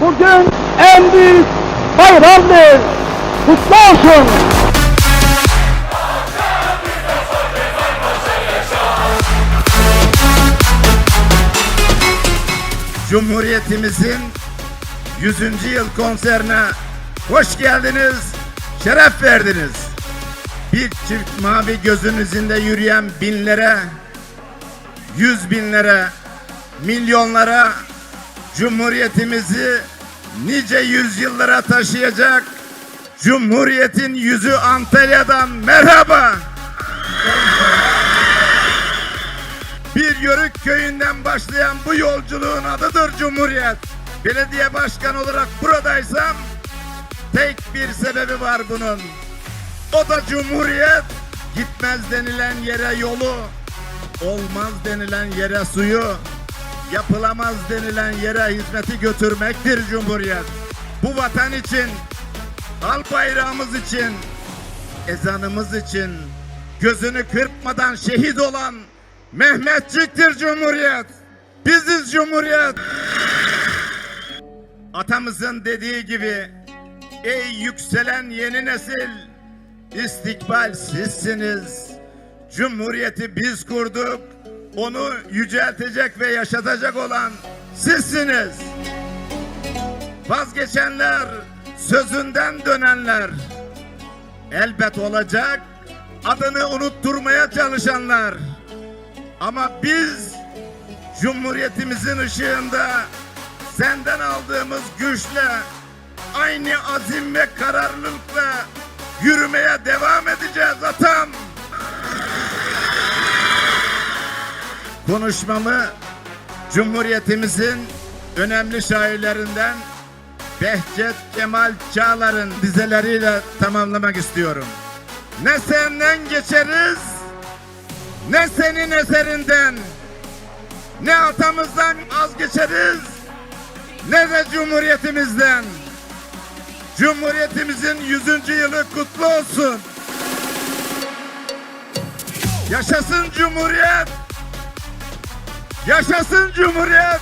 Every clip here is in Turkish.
bugün en büyük bayramdır. Kutlu olsun. Cumhuriyetimizin 100. yıl konserine hoş geldiniz, şeref verdiniz. Bir çift mavi gözün izinde yürüyen binlere, yüz binlere, milyonlara Cumhuriyetimizi nice yüzyıllara taşıyacak Cumhuriyetin yüzü Antalya'dan merhaba. Bir yörük köyünden başlayan bu yolculuğun adıdır Cumhuriyet. Belediye başkanı olarak buradaysam tek bir sebebi var bunun. O da Cumhuriyet. Gitmez denilen yere yolu, olmaz denilen yere suyu, yapılamaz denilen yere hizmeti götürmektir Cumhuriyet. Bu vatan için, al bayrağımız için, ezanımız için gözünü kırpmadan şehit olan Mehmetçiktir Cumhuriyet. Biziz Cumhuriyet. Atamızın dediği gibi ey yükselen yeni nesil istikbal sizsiniz. Cumhuriyeti biz kurduk. Onu yüceltecek ve yaşatacak olan sizsiniz. Vazgeçenler, sözünden dönenler, elbet olacak adını unutturmaya çalışanlar. Ama biz Cumhuriyetimizin ışığında senden aldığımız güçle aynı azim ve kararlılıkla yürümeye devam edeceğiz atam. Konuşmamı Cumhuriyetimizin önemli şairlerinden Behçet Kemal Çağlar'ın dizeleriyle tamamlamak istiyorum. Ne senden geçeriz ne senin eserinden, ne atamızdan az geçeriz, ne de cumhuriyetimizden. Cumhuriyetimizin 100. yılı kutlu olsun. Yaşasın Cumhuriyet! Yaşasın Cumhuriyet!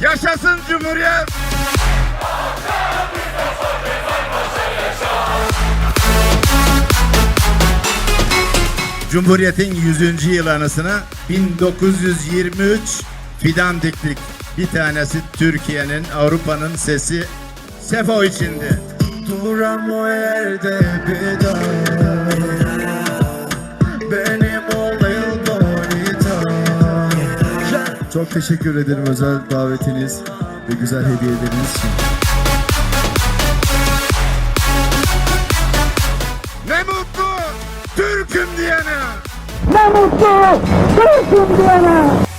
Yaşasın Cumhuriyet! Cumhuriyet'in 100. yıl anısına 1923 fidan diktik. Bir tanesi Türkiye'nin, Avrupa'nın sesi Sefo içindi. Duram o yerde bir daha Çok teşekkür ederim özel davetiniz ve güzel hediyeleriniz için. Ne mutlu Türk'üm diyene. Ne mutlu Türk'üm diyene.